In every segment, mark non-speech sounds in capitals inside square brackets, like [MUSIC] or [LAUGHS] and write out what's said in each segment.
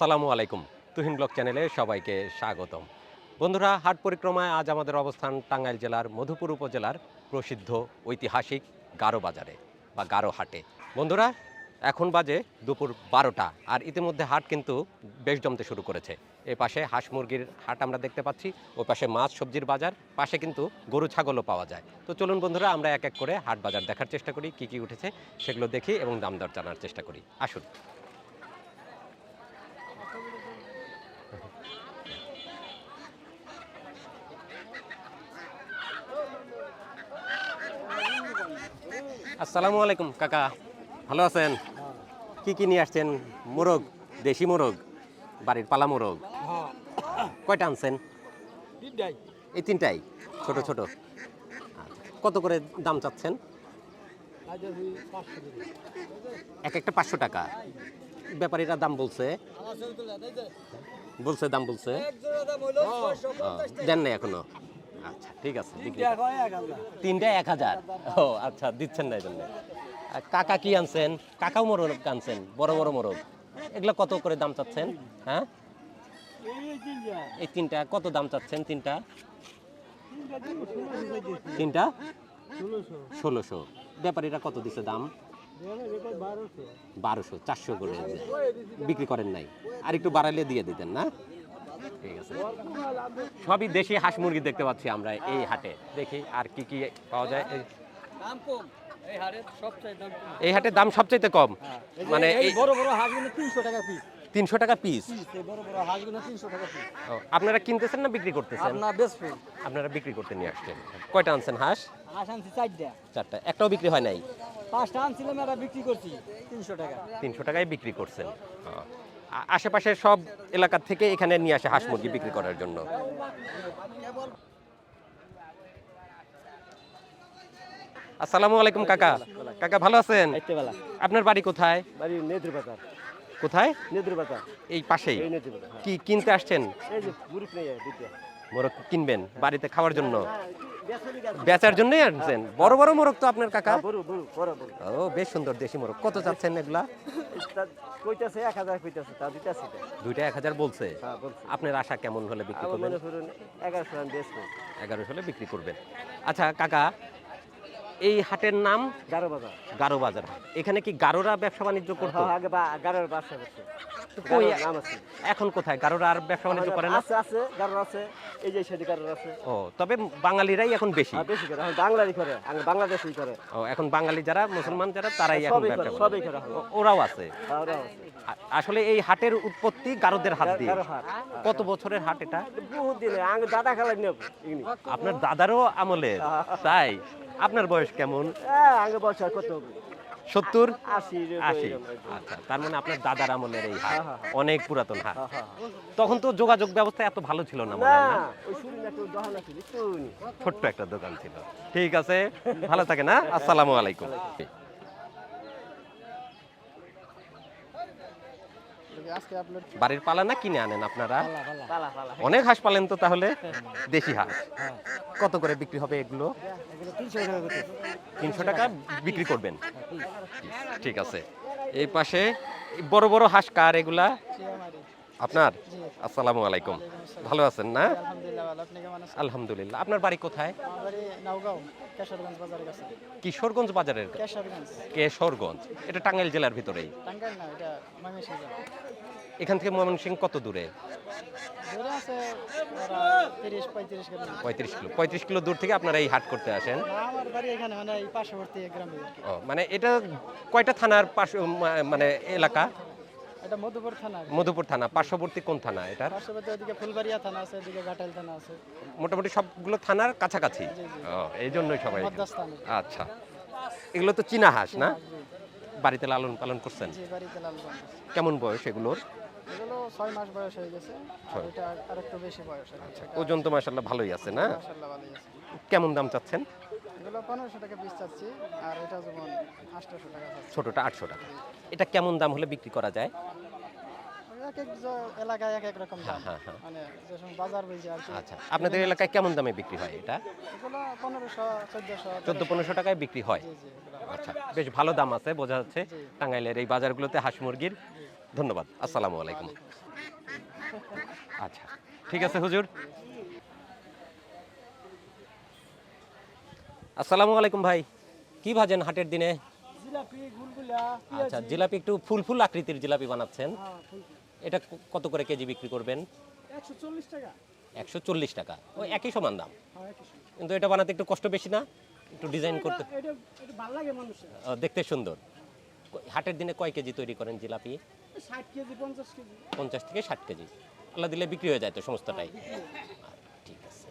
আসসালামু আলাইকুম, তুহিন ব্লগ চ্যানেলে সবাইকে স্বাগতম। বন্ধুরা, হাট পরিক্রমায় আজ আমাদের অবস্থান টাঙ্গাইল জেলার মধুপুর উপজেলার প্রসিদ্ধ ঐতিহাসিক গারো বাজারে বা গারো হাটে। বন্ধুরা, এখন বাজে দুপুর বারোটা আর ইতিমধ্যে হাট কিন্তু বেশ জমতে শুরু করেছে। এ পাশে হাঁস মুরগির হাট আমরা দেখতে পাচ্ছি ওই পাশে মাছ, সবজির বাজার, পাশে কিন্তু গরু, ছাগলও পাওয়া যায়। তো চলুন বন্ধুরা, আমরা এক এক করে হাট বাজার দেখার চেষ্টা করি, কি কি উঠেছে সেগুলো দেখি এবং দাম দর জানার চেষ্টা করি। আসুন। আসসালামু আলাইকুম কাকা। ভালো আছেন? কি কি নিয়ে আসছেন? মোরগ দেশি মোরগ বাড়ির পালা মোরগ। কয়টা আনছেন? এই তিনটাই ছোট ছোট। কত করে দাম চাচ্ছেন? এক একটা পাঁচশো টাকা। ব্যাপারীরা দাম বলছে। বলছে দাম বলছে। দেন নাই এখনও? আচ্ছা ঠিক আছে তিনটা এক হাজার। ও আচ্ছা দিচ্ছেন না এই জন্য। কাকা কি আনছেন? কাকাও মোরগ আনছেন বড় বড় মোরগ। এগুলো কত করে দাম চাচ্ছেন? হ্যাঁ? এই তিনটা কত দাম চাচ্ছেন তিনটা? তিনটা? ষোলোশো। ব্যাপারীরা কত দিছে দাম? বারোশো চারশো করে। বিক্রি করেন নাই। আর একটু বাড়ালে দিয়ে দিতেন না? ঠিক আছে। সবই দেশি হাঁস মুরগি দেখতে পাচ্ছি আমরা এই হাটে। দেখি আর কি কি পাওয়া যায়। এই- দাম কম। এই হারের সবচেয়ে দাম কম। এই হাটের দাম সবচাইতে কম। মানে মানে এই বড় বড় হাঁসগুলো তিনশো টাকা পিস তিনশো টাকা পিস বড় বড় হাঁসগুলো তিনশো টাকা পিস আপনারা কিনতেছেন না বিক্রি করতেছেন? আপনার বিক্রি করতে নিয়ে আসছেন। কয়টা আনছেন হাঁস? হাঁস আনছি চারটা। চারটা। একটাও বিক্রি হয় নাই? পাঁচটা আনছিলাম এটা বিক্রি করছি। তিনশো টাকা। তিনশো টাকায় বিক্রি করছেন। আশেপাশের সব এলাকা থেকে এখানে নিয়ে আসে হাঁস মুরগি বিক্রি করার জন্য। আসসালামু আলাইকুম কাকা। কাকা ভালো আছেন? আপনার বাড়ি কোথায়? বাড়ি নেদ্রি বাজার। কোথায়? নেদ্রি বাজার। এই পাশেই। কি কিনতে আসছেন? এই যে মুড়ি নিয়ে দিতে মোরগ কিনবেন বাড়িতে খাওয়ার জন্য? বেচার জন্যই আনছেন? বড় বড় মোরগ তো আপনার কাকা? বড় বড় বড় বড়। ও বেশ সুন্দর দেশি মোরগ। কত চাচ্ছেন এগুলা? কইতাছে কইতাছে তা দিতেছি দুইটা এক হাজার বলছে? হ্যাঁ আপনার আশা কেমন হলে বিক্রি করবেন? মনে করুন বেচবো হলে বিক্রি করবেন। আচ্ছা কাকা এই হাটের নাম? গারো বাজার। গারো বাজার। এখানে কি গারোরা ব্যবসা বাণিজ্য করতো? হ্যাঁ, আগে বা গারোর বাসা করছে কই গারোর নাম আছে। এখন কোথায়? গারোরা আর ব্যবসা বাণিজ্য করে না? আছে আছে গারোর আছে। এই যে সেদি গারোর আছে। ও তবে বাঙালিরাই এখন বেশি। বেশি করে। এখন বাংলারই করে আগে বাংলাদেশই করে। ও এখন বাঙালি যারা মুসলমান যারা তারাই এখন ব্যবসা করে সবই করে। ওরাও আছে। ওরাও আসলে এই হাটের উৎপত্তি গারোদের হাত দিয়ে। কত বছরের হাট এটা? বহুত দিনে আগে দাদা খেলা নেব আপনার দাদারও আমলে তাই? আপনার বয়স কেমন? হ্যাঁ আগে বছর কত? সত্তর? আশি আচ্ছা তার মানে আপনার দাদার আমলের এই হাট হ্যাঁ, হ্যাঁ, অনেক পুরাতন হাট তখন তো যোগাযোগ ব্যবস্থা এত ভালো ছিল না ছোট্ট একটা দোকান ছিল। ঠিক আছে ভালো থাকে না আসসালামু আলাইকুম আজকে আপনার বাড়ির পালা না কিনে আনেন আপনারা? পালা পালা। অনেক হাঁস পালেন তো তাহলে? দেশি হাঁস। কত করে বিক্রি হবে এগুলো? এগুলো তিনশো টাকা টাকা বিক্রি করবেন? ঠিক আছে। এই পাশে বড় বড় হাঁস কার এগুলা? আপনার? আসসালামু আলাইকুম। ভালো আছেন না? আলহামদুলিল্লাহ আপনার বাড়ি কোথায়? কেশরগঞ্জ বাজারের কিশোরগঞ্জ এটা টাঙ্গাইল জেলার ভিতরেই? এখান থেকে ময়মনসিংহ কত দূরে? পঁয়ত্রিশ কিলো। পঁয়ত্রিশ কিলো দূর থেকে আপনারা এই হাট করতে আসেন? মানে মানে এটা কয়টা থানার পাশ মানে এলাকা? এটা মধুপুর থানা মধুপুর থানা পার্শ্ববর্তী কোন থানা এটা পার্শ্ববর্তী ওদিকে ফুলবাড়িয়া থানা আছে এদিকে ঘাটাইল থানা আছে। মোটামুটি সবগুলো থানার কাছাকাছি? এই জন্যই সবাই আচ্ছা। এগুলো তো চীনা হাঁস না? বাড়িতে লালন পালন করছেন? জি বাড়িতে লালগঞ্জ কেমন বয়স এগুলোর? এগুলো ছয় মাস বয়স হয়ে গেছে। আর এটা আর বেশি বয়স হয়ে ওজন তো মাসাল্লাহ ভালোই আছে না? মাশাআল্লাহ ভালোই আছে। কেমন দাম চাচ্ছেন? এগুলো পনেরোশো টাকা পিস চাচ্ছি আর এটা যেমন আটশোশো টাকা চাচ্ছি। ছোটটা আটশো টাকা। এটা কেমন দাম হলে বিক্রি করা যায়? এক এক এলাকায় এক এক রকম দাম। হ্যাঁ, হ্যাঁ। মানে যে বাজার বলছে আর আচ্ছা আপনাদের এলাকায় কেমন দামে বিক্রি হয় এটা? এগুলো পনেরোশো চোদ্দোশো চোদ্দ পনেরোশো টাকায় বিক্রি হয়? আচ্ছা বেশ ভালো দাম আছে বোঝা যাচ্ছে। টাঙ্গাইলের এই বাজারগুলোতে হাঁস মুরগির। ধন্যবাদ আসসালামু আলাইকুম। আচ্ছা ঠিক আছে হুজুর। আসসালামু আলাইকুম ভাই। কি ভাজেন হাটের দিনে? আচ্ছা জিলাপি একটু ফুল ফুল আকৃতির জিলাপি বানাচ্ছেন। হ্যাঁ এটা কত করে কেজি বিক্রি করবেন? একশো চল্লিশ টাকা। ওই একই সমান দাম? হ্যাঁ কিন্তু এটা বানাতে একটু কষ্ট বেশি না? একটু ডিজাইন করতে দেখতে সুন্দর। হাটের দিনে কয় কেজি তৈরি করেন জিলাপি? পঞ্চাশ পঞ্চাশ থেকে ষাট কেজি। আল্লাহ দিলে বিক্রি হয়ে যায় তো সমস্তটাই আহ, ঠিক আছে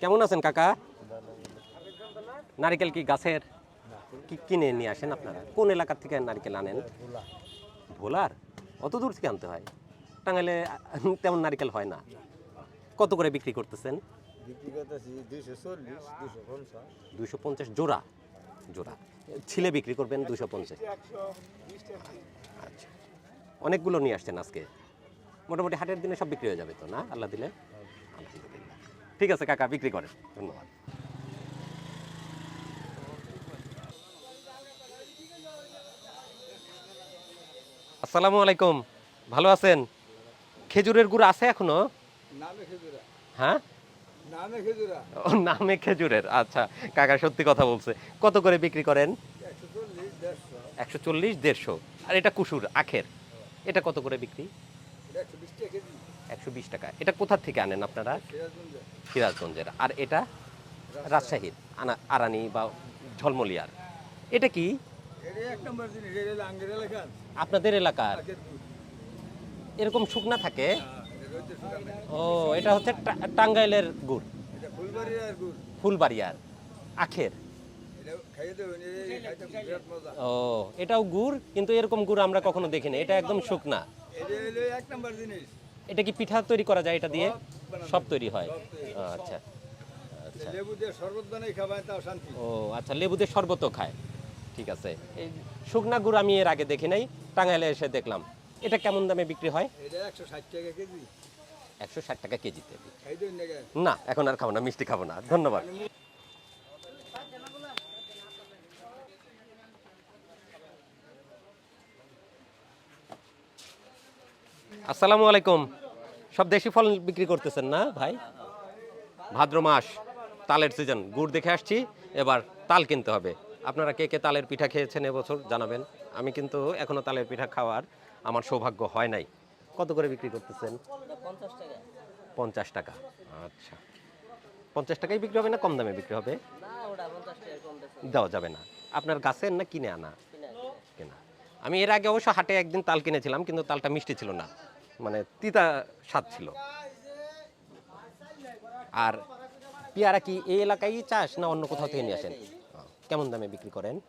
কেমন আছেন কাকা? নারিকেল কি গাছের? কি কিনে নিয়ে আসেন আপনারা? কোন এলাকা থেকে নারকেল আনেন? ভোলার? অত দূর থেকে আনতে হয়। টাঙ্গাইলে তেমন নারকেল হয় না। কত করে বিক্রি করতেছেন? দুশো পঞ্চাশ। জোড়া। জোড়া। ছিলে বিক্রি করবেন দুশো পঞ্চাশ। আচ্ছা। অনেকগুলো নিয়ে আসছেন আজকে। মোটামুটি হাটের দিনে সব বিক্রি হয়ে যাবে তো না? আল্লাহ দিলে। ঠিক আছে কাকা বিক্রি করেন। ধন্যবাদ। আসসালামু আলাইকুম। ভালো আছেন? খেজুরের গুড় আছে এখনও? হ্যাঁ? নামে ও নামে খেজুরের আচ্ছা। কাকা সত্যি কথা বলছে। কত করে বিক্রি করেন? একশো চল্লিশ দেড়শো। আর এটা কুসুর আখের। এটা কত করে বিক্রি একশো বিশ টাকা কেজি একশো বিশ টাকা। এটা কোথা থেকে আনেন আপনারা? সিরাজগঞ্জের। আর এটা রাজশাহীর, আনা, আরানি বা ঝলমলিয়ার। এটা কি? আপনাদের এলাকার? এরকম শুকনা থাকে। ও, এটা হচ্ছে টাঙ্গাইলের গুড়। ফুলবাড়িয়ার। আখের। ও, এটাও গুড়, কিন্তু এরকম গুড় আমরা কখনো দেখিনি। এটা একদম শুকনা। জিনিস এটা কি পিঠা তৈরি করা যায় এটা দিয়ে? সব তৈরি হয়। আচ্ছা। আচ্ছা। লেবু দিয়ে শরবত বানাই খাবায় তাও শান্তি। ও আচ্ছা লেবুদের শরবতও খায়। ঠিক আছে। এই শুকনা গুড় আমি এর আগে দেখি নাই টাঙ্গাইলে এসে দেখলাম। এটা কেমন দামে বিক্রি হয়? এটা একশো ষাট টাকা কেজি। একশো ষাট টাকা কেজিতে। না এখন আর খাব না মিষ্টি খাব না। ধন্যবাদ। আসসালামু আলাইকুম। সব দেশি ফল বিক্রি করতেছেন না ভাই? ভাদ্র মাস তালের সিজন গুড় দেখে আসছি এবার তাল কিনতে হবে। আপনারা কে কে তালের পিঠা খেয়েছেন এবছর জানাবেন। আমি কিন্তু এখনও তালের পিঠা খাওয়ার আমার সৌভাগ্য হয় নাই। কত করে বিক্রি করতেছেন? পঞ্চাশ টাকা। আচ্ছা। পঞ্চাশ টাকায় বিক্রি হবে না কম দামে বিক্রি হবে? দেওয়া যাবে না। আপনার গাছের না কিনে আনা। কেনা। আমি এর আগে অবশ্য হাটে একদিন তাল কিনেছিলাম কিন্তু তালটা মিষ্টি ছিল না। মানে তিতা স্বাদ ছিল। আর পেয়ারা কি এই এলাকায় চাষ না অন্য কোথাও থেকে নিয়ে আসেন? কেমন দামে বিক্রি করেন?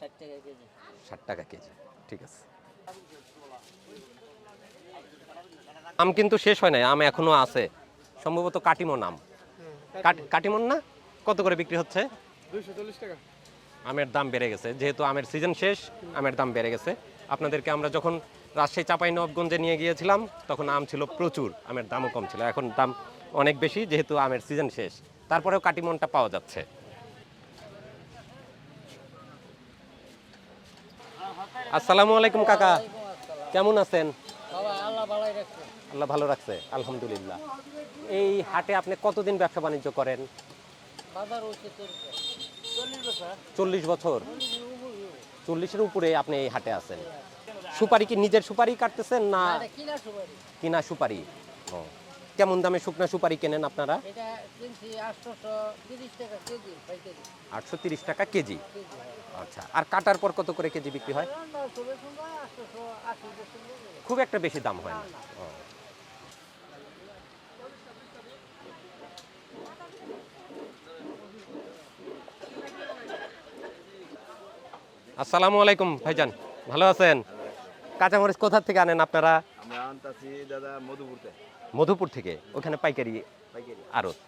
ষাট টাকা কেজি। ষাট টাকা কেজি ঠিক আছে। আম কিন্তু শেষ হয় নাই আম এখনও আছে। সম্ভবত কাটিমন আম। কাট- কাটিমন। না? কত করে বিক্রি হচ্ছে? টাকা। আমের দাম বেড়ে গেছে। যেহেতু আমের সিজন শেষ আমের দাম বেড়ে গেছে। আপনাদেরকে আমরা যখন রাজশাহী চাপাই নবগঞ্জে নিয়ে গিয়েছিলাম, তখন আম ছিল প্রচুর, আমের দামও কম ছিল। এখন দাম অনেক বেশি, যেহেতু আমের সিজন শেষ। তারপরেও কাটিমনটা পাওয়া যাচ্ছে। আসসালামু আলাইকুম কাকা, কেমন আছেন? আল্লাহ ভালো রাখছে। আলহামদুলিল্লাহ। এই হাটে আপনি কতদিন ব্যবসা বাণিজ্য করেন? চল্লিশ বছর। চল্লিশের উপরে আপনি এই হাটে আছেন। সুপারি কি নিজের সুপারি কাটতেছেন না? কিনা সুপারি। ও। কেমন দামে শুকনা সুপারি কেনেন আপনারা? আটশো তিরিশ টাকা কেজি? কেজি আচ্ছা আর কাটার পর কত করে কেজি বিক্রি হয়? হয় হয়। খুব একটা বেশি দাম হয় না। আসসালামু আলাইকুম ভাইজান ভালো আছেন? কাঁচামরিচ কোথা থেকে আনেন আপনারা? আমরা আনতাছি দাদা মধুপুরতে। মধুপুর থেকে? ওখানে পাইকারি পাইকারি। আড়ত।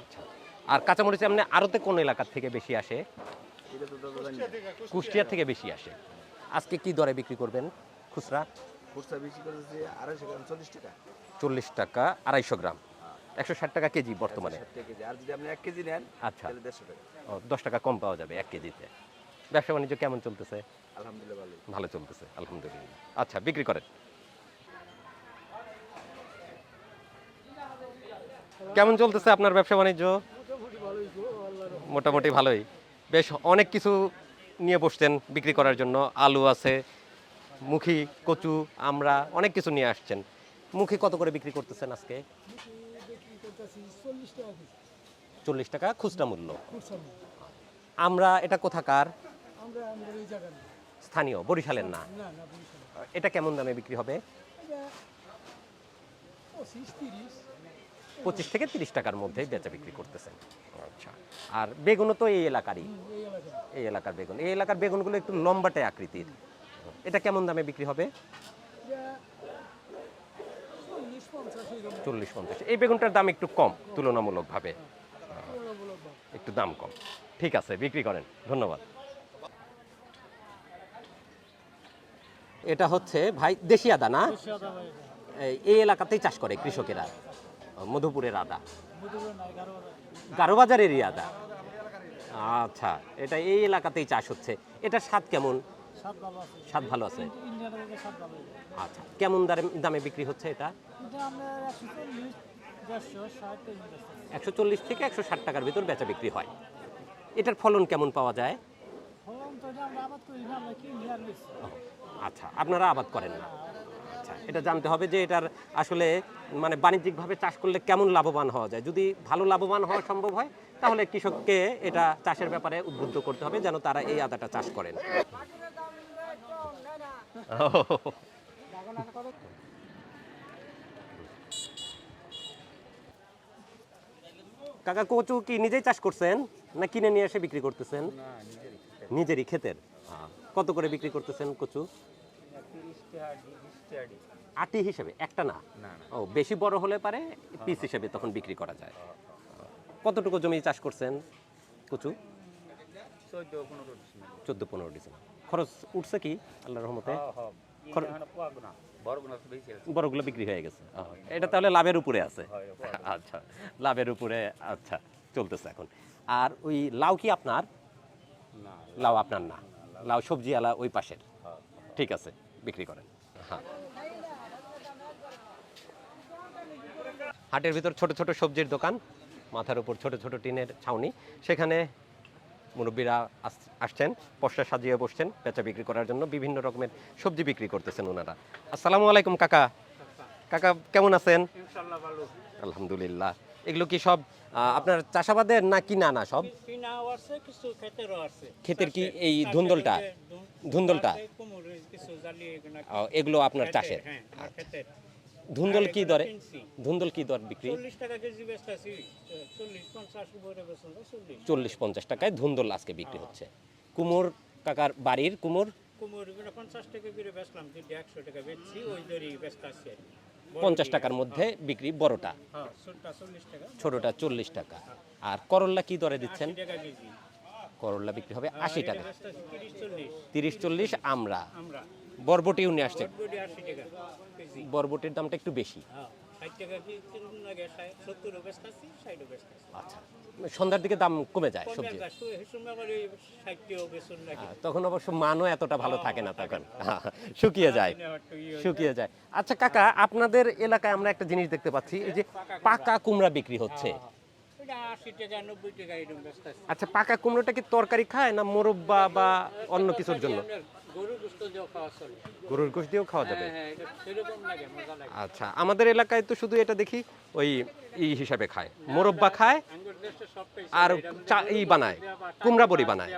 আচ্ছা। আর কাঁচামরিচ এমনি আড়তে কোন এলাকার থেকে বেশি আসে? কুষ্টিয়া থেকে বেশি আসে। আজকে কি দরে বিক্রি করবেন খুচরা? খুচরা বেশি করেছে আড়াইশো গ্রাম চল্লিশ টাকা। চল্লিশ টাকা আড়াইশো গ্রাম। একশো ষাট টাকা কেজি বর্তমানে। কেজি। আর যদি আপনি এক কেজি নেন আচ্ছা। তাহলে দেড়শো টাকা। ও, দশ টাকা কম পাওয়া যাবে এক কেজিতে। ব্যবসা বাণিজ্য কেমন চলতেছে? আলহামদুলিল্লাহ ভালো চলতেছে আলহামদুলিল্লাহ। আচ্ছা বিক্রি করেন। কেমন চলতেছে আপনার ব্যবসা বাণিজ্য? মোটামুটি ভালোই। বেশ অনেক কিছু নিয়ে বসছেন বিক্রি করার জন্য। আলু আছে মুখি কচু আমরা অনেক কিছু নিয়ে আসছেন। মুখি কত করে বিক্রি করতেছেন আজকে? চল্লিশ টাকা খুচরা মূল্য। আমরা এটা কোথাকার? স্থানীয় বরিশালের না। এটা কেমন দামে বিক্রি হবে? পঁচিশ থেকে তিরিশ টাকার মধ্যেই বেচা বিক্রি করতেছেন। আচ্ছা। আর বেগুনও তো এই এলাকারই। এই এলাকার বেগুন। এই এলাকার বেগুনগুলো একটু লম্বাটে আকৃতির। এটা কেমন দামে বিক্রি হবে? চল্লিশ পঞ্চাশ এই বেগুনটার দাম একটু কম তুলনামূলকভাবে। একটু দাম কম। ঠিক আছে বিক্রি করেন। ধন্যবাদ। এটা হচ্ছে ভাই দেশি আদা না? এই- এলাকাতেই চাষ করে কৃষকেরা। মধুপুরের আদা। গারোবাজারেরই আদা। আচ্ছা এটা এই এলাকাতেই চাষ হচ্ছে। এটা স্বাদ কেমন? স্বাদ ভালো আছে। আচ্ছা কেমন দামে দামে বিক্রি হচ্ছে এটা? একশো চল্লিশ থেকে একশো ষাট টাকার ভিতর বেচা বিক্রি হয়। এটার ফলন কেমন পাওয়া যায়? আচ্ছা আপনারা আবাদ করেন না। আচ্ছা এটা জানতে হবে যে এটার আসলে মানে বাণিজ্যিকভাবে চাষ করলে কেমন লাভবান হওয়া যায়। যদি ভালো লাভবান হওয়া সম্ভব হয় তাহলে কৃষককে এটা চাষের ব্যাপারে উদ্বুদ্ধ করতে হবে যেন তারা এই আদাটা চাষ করেন। কাকা কচু কি নিজেই চাষ করছেন না কিনে নিয়ে এসে বিক্রি করতেছেন? নিজেরই। ক্ষেতের। কত করে বিক্রি করতেছেন কচু? আটি হিসেবে একটা না? ও বেশি বড় হলে পারে পিস হিসেবে তখন বিক্রি করা যায়। কতটুকু জমি চাষ করছেন কচু? চোদ্দ পনেরো ডিসেম্বর। খরচ উঠছে কি আল্লাহ রহমতে? আছে। বড়গুলো বিক্রি হয়ে গেছে। এটা তাহলে লাভের উপরে আছে। আচ্ছা লাভের উপরে আচ্ছা চলতেছে এখন। আর ওই লাউ কি আপনার? লাউ আপনার না। লাউ সবজি আলা ওই পাশের। ঠিক আছে। বিক্রি করেন। হ্যাঁ। হাটের ভিতর ছোট ছোট সবজির দোকান মাথার উপর ছোট ছোট টিনের ছাউনি। সেখানে মুরব্বীরা আস- আসছেন পশরা সাজিয়ে বসছেন বেচা বিক্রি করার জন্য বিভিন্ন রকমের সবজি বিক্রি করতেছেন ওনারা। আসসালামু আলাইকুম কাকা। কাকা কেমন আছেন? আলহামদুলিল্লাহ। এগুলো কি সব আপনার চাষাবাদের না কিনা না সব? ক্ষেতের কি এই ধুন্দলটা? ধুন্দলটা এগুলো আপনার চাষের? হ্যাঁ ক্ষেতের। ধুন্দল কি দরে? ধুন্দল কি দর বিক্রি? চল্লিশ পঞ্চাশ টাকায় ধুন্দল আজকে বিক্রি হচ্ছে। কুমোর কাকার বাড়ির কুমোর? কুমুর পঞ্চাশ টাকা করে বেচলাম যদি একশো টাকা বেচছি ওই দরই বেচতেছি আর কি। বড় পঞ্চাশ টাকার মধ্যে বিক্রি বড়টা। হ্যাঁ ছোটটা চল্লিশ টাকা। আর করল্লা কি দরে দিচ্ছেন? করল্লা বিক্রি হবে আশি টাকা। তিরিশ চল্লিশ। আমরা বরবটি বরবটিও নিয়ে আসছে। বরবটির দামটা একটু বেশি। হ্যাঁ আচ্ছা। সন্ধ্যার দিকে দাম কমে যায় সবজি। হ্যাঁ, তখন অবশ্য মানও এতটা ভালো থাকে না তখন। শুকিয়ে যায় শুকিয়ে যায়। আচ্ছা কাকা আপনাদের এলাকায় আমরা একটা জিনিস দেখতে পাচ্ছি এই যে পাকা কুমড়া। বিক্রি হচ্ছে। আচ্ছা পাকা কুমড়োটা কি তরকারি খায় না মোরব্বা বা অন্য কিছুর জন্য? গরুর গোশ দিয়েও খাওয়া যাবে? হ্যাঁ হ্যাঁ এটা সেরকম লাগে মজা লাগে। আচ্ছা আমাদের এলাকায় তো শুধু এটা দেখি ওই ই হিসাবে খায় মোরব্বা খায় আর চা- ই বানায় কুমড়া বড়ি বানায়।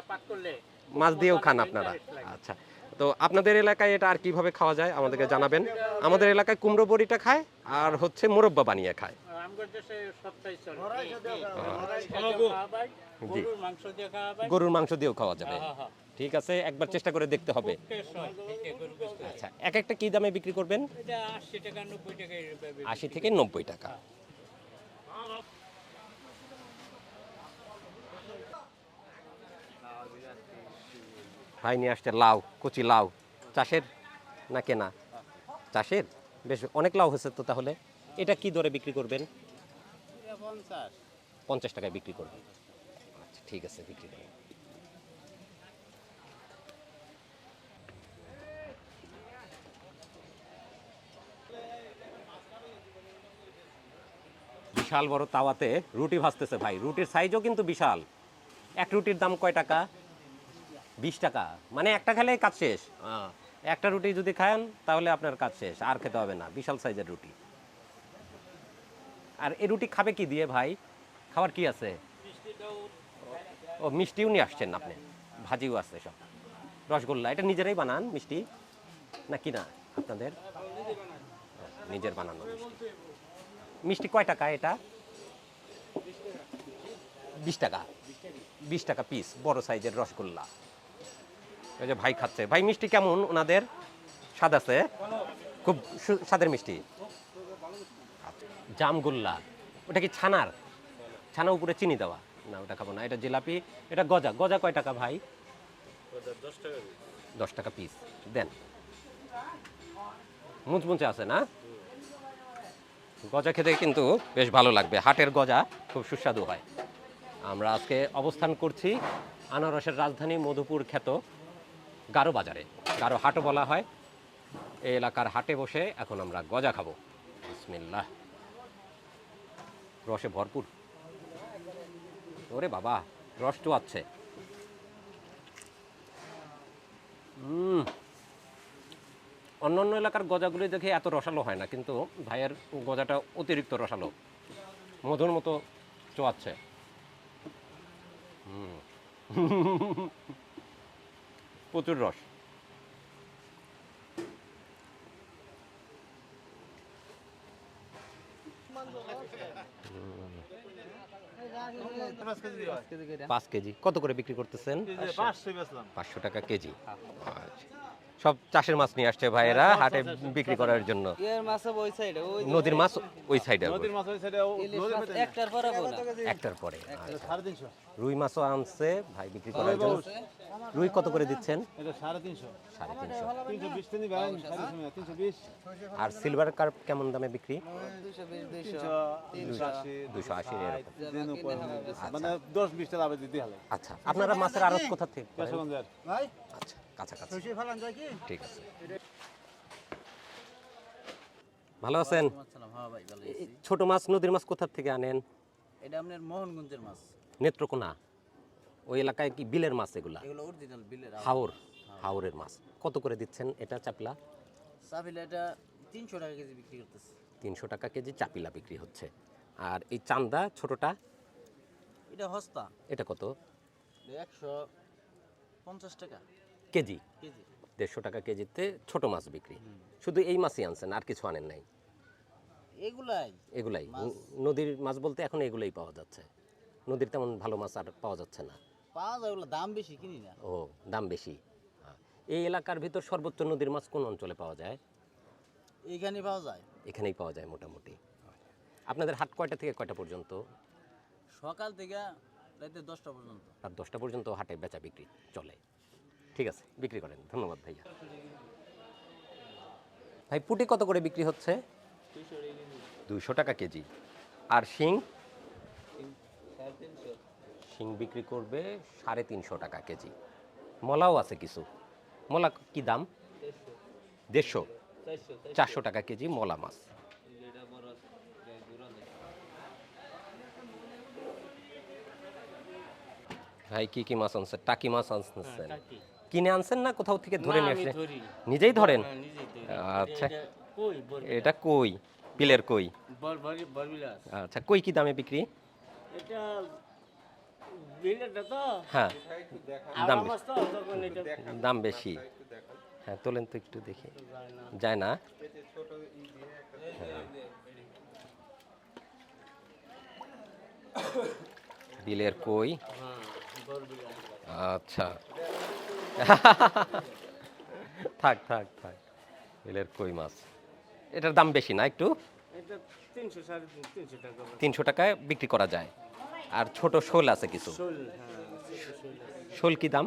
মাছ দিয়েও খান আপনারা। আচ্ছা তো আপনাদের এলাকায় এটা আর কীভাবে খাওয়া যায় আমাদেরকে জানাবেন। আমাদের এলাকায় কুমড়ো বড়িটা খায় আর হচ্ছে মোরব্বা বানিয়ে খায়। গরুর মাংস দিয়ে খাওয়া গরুর মাংস দিয়েও খাওয়া যাবে। হ্যাঁ, হ্যাঁ। ঠিক আছে একবার চেষ্টা করে দেখতে হবে। আচ্ছা এক একটা কি দামে বিক্রি করবেন? আশি থেকে নব্বই টাকা। ভাই নিয়ে আসছে লাউ কচি লাউ। চাষের না কেনা? চাষের? বেশ অনেক লাউ হয়েছে তো তাহলে। এটা কি দরে বিক্রি করবেন? পঞ্চাশ। পঞ্চাশ টাকায় বিক্রি করবেন। আচ্ছা ঠিক আছে বিক্রি করবেন। বিশাল বড় তাওয়াতে রুটি ভাজতেছে ভাই। রুটির সাইজও কিন্তু বিশাল। এক রুটির দাম কয় টাকা? বিশ টাকা। মানে একটা খেলেই কাজ শেষ। একটা রুটি যদি খান, তাহলে আপনার কাজ শেষ। আর খেতে হবে না। বিশাল সাইজের রুটি। আর এই রুটি খাবে কি দিয়ে ভাই? খাবার কি আছে? ও, মিষ্টিও নিয়ে আসছেন আপনি। ভাজিও আছে সব। রসগোল্লা। এটা নিজেরাই বানান মিষ্টি? না কি না? আপনাদের? নিজের বানানো মিষ্টি। মিষ্টি কয় টাকা এটা? বিশ টাকা। বিশ টাকা পিস বড় সাইজের রসগোল্লা। ওই যে ভাই খাচ্ছে। ভাই মিষ্টি কেমন ওনাদের? স্বাদ আছে? খুব স্বাদের মিষ্টি। আচ্ছা, জামগোল্লা। ওটা কি ছানার? ছানা উপরে চিনি দেওয়া। না ওটা খাব না। এটা জিলাপি। এটা গজা। গজা কয় টাকা ভাই? দশ টাকা পিস দেন। মুচমুচে আছে না? গজা খেতে কিন্তু বেশ ভালো লাগবে। হাটের গজা খুব সুস্বাদু হয়। আমরা আজকে অবস্থান করছি আনারসের রাজধানী মধুপুর খ্যাত গারো বাজারে। গারো হাটও বলা হয়। এই এলাকার হাটে বসে এখন আমরা গজা খাব। বিসমিল্লাহ। রসে ভরপুর। ওরে বাবা, রস তো আছে উম অন্য অন্য এলাকার গজাগুলি দেখে এত রসালো হয় না কিন্তু ভাইয়ের গজাটা অতিরিক্ত রসালো। মধুর মতো চোয়াচ্ছে। প্রচুর রস। পাঁচ কেজি। কত করে বিক্রি করতেছেন? পাঁচশো টাকা কেজি। আচ্ছা। সব চাষের মাছ নিয়ে আসছে ভাইয়েরা হাটে বিক্রি করার জন্য। এর মাছ ওই সাইডে ওই নদীর মাছ ওই সাইডে একটার পর আচ্ছা। রুই মাছও আনছে ভাই বিক্রি করার জন্য। রুই কত করে দিচ্ছেন? আর সিলভার কার্প কেমন দামে বিক্রি? দুশো আশি এরকম। মানে আচ্ছা আপনারা মাছের আড়ত কোথা থেকে? আচ্ছা। কাছাকাছি। ঠিক আছে। ভালো আছেন? হ্যাঁ ভাই ভালো এই ছোট মাছ নদীর মাছ কোথা থেকে আনেন? এটা আপনার মোহনগঞ্জের মাছ। নেত্রকোনা। ওই এলাকায় কি বিলের মাছ এগুলা? এগুলো হাওর হাওরের মাছ। কত করে দিচ্ছেন এটা চাপলা? সাবিলা এটা তিনশো টাকা কেজি বিক্রি করতেছে। তিনশো টাকা কেজি চাপিলা বিক্রি হচ্ছে। আর এই চান্দা ছোটটা? এটা হস্তা। এটা কত? একশো পঞ্চাশ টাকা। কেজি। দেড়শো টাকা কেজিতে ছোট মাছ বিক্রি। শুধু এই মাছই আনছেন আর কিছু আনেন নাই। এগুলাই? এগুলাই। নদীর মাছ বলতে এখন এগুলাই পাওয়া যাচ্ছে। নদীর তেমন ভালো মাছ আর পাওয়া যাচ্ছে না। পাওয়া যায় ওগুলো দাম বেশি কিনি না। ও দাম বেশি। হ্যাঁ। এই এলাকার ভিতর সর্বোচ্চ নদীর মাছ কোন অঞ্চলে পাওয়া যায়? এইখানে পাওয়া যায়। এখানেই পাওয়া যায় মোটামুটি। আপনাদের হাট কয়টা থেকে কয়টা পর্যন্ত? সকাল থেকে রাতে দশটা পর্যন্ত। রাত দশটা পর্যন্ত হাটে বেচা বিক্রি চলে। ঠিক আছে, বিক্রি করেন, ধন্যবাদ ভাইয়া। ভাই, পুটি কত করে বিক্রি হচ্ছে? দুইশো টাকা কেজি। আর শিং? শিং বিক্রি করবে সাড়ে তিনশো টাকা কেজি। মলাও আছে কিছু। মলা কি দাম? দেড়শো। চারশো টাকা কেজি মলা মাছ। ভাই, কি কি মাছ আনছে? টাকি মাছ আনছেন? টাকি। কিনে আনছেন না কোথাও থেকে ধরে নিয়ে আমি নিজেই ধরেন। আচ্ছা। এটা কই? বল- এটা কই? পিলের কই? বল- বল- বলবিলাস। আচ্ছা কই কি দামে বিক্রি? এটা হ্যাঁ। দাম দাম বেশি। হ্যাঁ তোলেন তো একটু দেখি। যায় না। বিলের কই? হ্যাঁ, আচ্ছা। [LAUGHS] থাক থাক থাক। বিলের কই মাছ? এটার দাম বেশি না একটু? তিনশো তিনশো টাকা টাকায় বিক্রি করা যায়। আর ছোট শোল আছে কিছু? শোল, হ্যাঁ, কি দাম?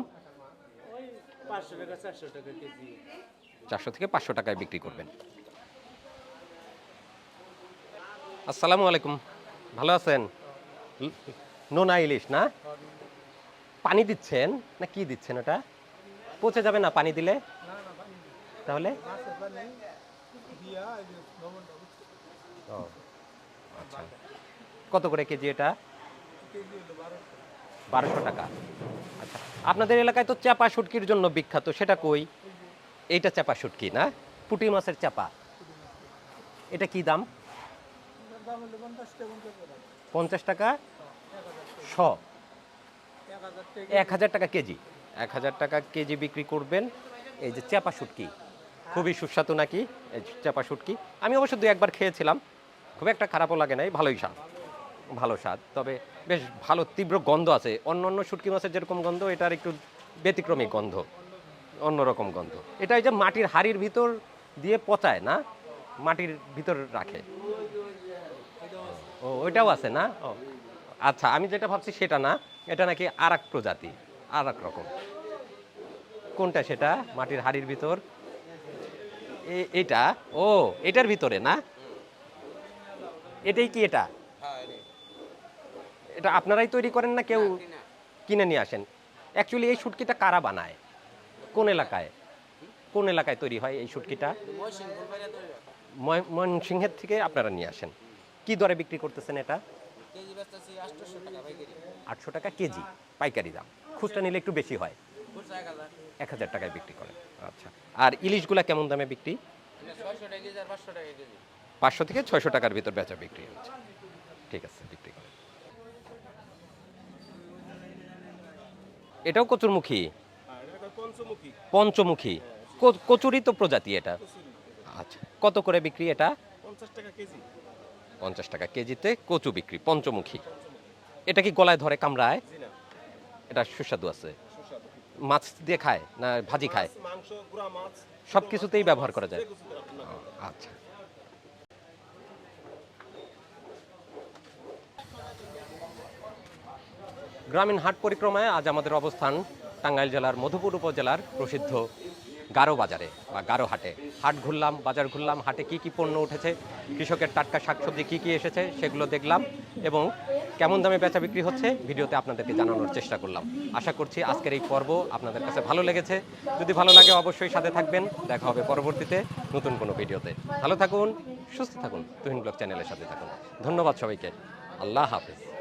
চারশো থেকে পাঁচশো টাকায় বিক্রি করবেন। আসসালামু আলাইকুম। ভালো আছেন? নোনা ইলিশ না? পানি দিচ্ছেন? না কি দিচ্ছেন ওটা? পচে যাবে না পানি দিলে? তাহলে? ও আচ্ছা। কত করে কেজি এটা? বারোশো টাকা। আচ্ছা আপনাদের এলাকায় তো চাপা শুটকির জন্য বিখ্যাত, সেটা কই? এইটা চাপা শুটকি না? পুঁটি মাছের চাপা এটা কি দাম? পঞ্চাশ টাকা? শ। এক হাজার টাকা কেজি। এক হাজার টাকা কেজি বিক্রি করবেন। এই যে চাপা শুটকি, খুবই সুস্বাদু নাকি? এই চাপা শুটকি। আমি অবশ্য দু একবার খেয়েছিলাম। খুব একটা খারাপও লাগে নাই, ভালোই স্বাদ। ভালো স্বাদ, তবে বেশ ভালো তীব্র গন্ধ আছে। অন্য অন্য শুটকি মাছের যেরকম গন্ধ, এটার একটু ব্যতিক্রমী গন্ধ অন্যরকম গন্ধ। এটা এই যে মাটির হাড়ির ভিতর দিয়ে পচায় না? মাটির ভিতর রাখে। ও, ওইটাও আছে না? ও আচ্ছা আমি যেটা ভাবছি সেটা না। এটা নাকি আর প্রজাতি। আর এক রকম। কোনটা সেটা? মাটির হাড়ির ভিতর? এটা? ও এটার ভিতরে না? এটাই কি এটা? এটা আপনারাই তৈরি করেন না কেউ কিনে। নিয়ে আসেন? অ্যাকচুয়ালি এই শুটকিটা কারা বানায়? কোন এলাকায়? কোন এলাকায় তৈরি হয় এই শুটকিটা? হয়। ময়মনসিংহের থেকে আপনারা নিয়ে আসেন। কি দরে বিক্রি করতেছেন এটা? কেজি বেচতেছি আটশোশো টাকা পাইকারি। আটশো টাকা কেজি পাইকারি দাম। খুচরা নিলে একটু বেশি হয়। এক হাজার। টাকায় বিক্রি করেন। আচ্ছা। আর ইলিশগুলা কেমন দামে বিক্রি? কেজি পাঁচশো কেজি। থেকে ছয়শো টাকার ভিতর বেচা বিক্রি হচ্ছে। ঠিক আছে বিক্রি করেন। এটাও কচুরমুখী? পঞ্চমুখী। ক- কচুরি তো প্রজাতি এটা। আচ্ছা কত করে বিক্রি এটা? পঞ্চাশ টাকা কেজিতে কচু বিক্রি, পঞ্চমুখী। এটা কি গলায় ধরে, কামড়ায়? এটা সুস্বাদু আছে। মাছ দিয়ে খায় না ভাজি খায়? সব কিছুতেই ব্যবহার করা যায়। আচ্ছা। গ্রামীণ হাট পরিক্রমায় আজ আমাদের অবস্থান টাঙ্গাইল জেলার মধুপুর উপজেলার প্রসিদ্ধ গারো বাজারে বা গারো হাটে। হাট ঘুরলাম, বাজার ঘুরলাম, হাটে কি কি পণ্য উঠেছে, কৃষকের টাটকা শাকসবজি কি কি এসেছে সেগুলো দেখলাম এবং কেমন দামে বেচা বিক্রি হচ্ছে ভিডিওতে আপনাদেরকে জানানোর চেষ্টা করলাম। আশা করছি আজকের এই পর্ব আপনাদের কাছে ভালো লেগেছে। যদি ভালো লাগে অবশ্যই সাথে থাকবেন। দেখা হবে পরবর্তীতে নতুন কোনো ভিডিওতে। ভালো থাকুন, সুস্থ থাকুন। তুহিন ব্লগ চ্যানেলের সাথে থাকুন। ধন্যবাদ সবাইকে। আল্লাহ হাফেজ।